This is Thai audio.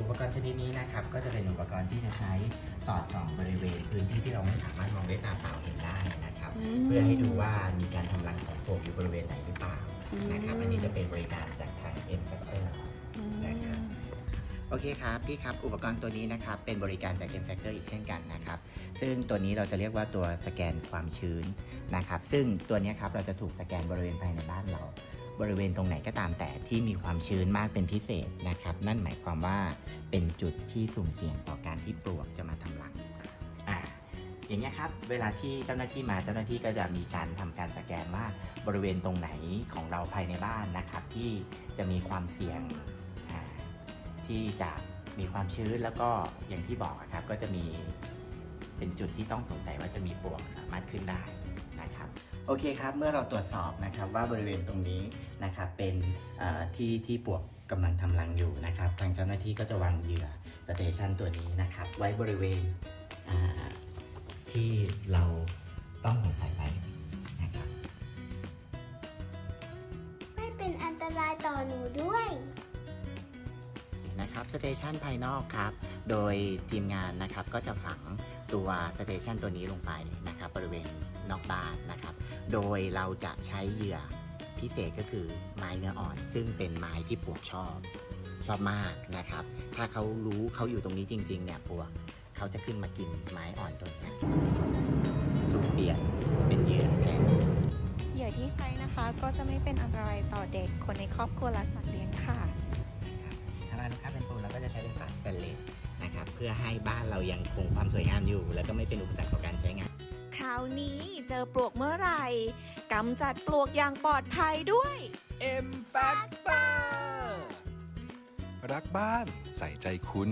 อุปกรณ์ชนิดนี้นะครับ ก็จะเป็นอุปกรณ์ที่จะใช้สอดส่องบริเวณพื้นที่ที่เราไม่สามารถมองด้วยตาเปล่าเห็นได้นะครับ เพื่อให้ดูว่ามีการทำรังของโป่งอยู่บริเวณไหนหรือเปล่านะครับ อันนี้จะเป็นบริการจากทาง M Factor นะครับ โอเคครับ พี่ครับ อุปกรณ์ตัวนี้นะครับ เป็นบริการจาก M Factor อีกเช่นกันนะครับ ซึ่งตัวนี้เราจะเรียกว่าตัวสแกนความชื้นนะครับ ซึ่งตัวเนี้ยครับเราจะถูกสแกนบริเวณภายในบ้านเรา บริเวณตรงไหนก็ตามแต่ที่มีความชื้นมากเป็นพิเศษนะครับ นั่นหมายความว่าเป็นจุดที่สุ่มเสี่ยงต่อการที่ปลวกจะมาทำรังอ่าอย่างเงี้ยครับเวลาที่เจ้าหน้าที่มาเจ้าหน้าที่ก็จะมีการทำการสแกนว่าบริเวณตรงไหนของเราภายในบ้านนะครับ ที่จะมีความเสี่ยงที่จะมีความชื้นแล้วก็อย่างที่บอกครับก็จะมีเป็นจุดที่ต้องสงสัยว่าจะมีปลวกสามารถขึ้นได้ โอเคครับ เมื่อเราตรวจสอบนะครับว่าบริเวณตรงนี้นะครับเป็นเอ่อที่ที่ปลวกกำลังทำรังอยู่นะครับ ทางเจ้าหน้าที่ก็จะวางเหยื่อสเตชันตัวนี้นะครับ ไว้บริเวณอ่าที่เราต้องสงสัยไว้นะครับ ไม่เป็นอันตรายต่อหนูด้วยนะครับสเตชันภายนอกครับ โดยทีมงานนะครับก็จะฝังตัวสเตชันตัวนี้ลงไปนะครับบริเวณนอกบ้านนะครับ โดยเราจะใช้เหยื่อพิเศษก็คือไม้เนื้ออ่อน ซึ่งเป็นไม้ที่ปลวกชอบ ชอบมากนะครับ ถ้าเขารู้เขาอยู่ตรงนี้จริง ๆ เนี่ยปลวกเขาจะขึ้นมากินไม้อ่อนตัวนี้ถูกเปลี่ยนเป็นเหยื่อแทนเหยื่อที่ใช้นะคะก็จะไม่เป็นอันตรายต่อเด็กคนในครอบครัวและสัตว์เลี้ยงค่ะถ้าบ้านลูกค้าเป็นปูนเราก็จะใช้เป็นฝาสแตนเลสนะครับเพื่อให้บ้านเรายังคงความสวยงามอยู่ แล้วก็ไม่เป็นอุปสรรคต่อการใช้งาน คราวนี้ เจอปลวกเมื่อไหร่กำจัดปลวกอย่างปลอดภัยด้วย M Factor รักบ้านใส่ใจคุณ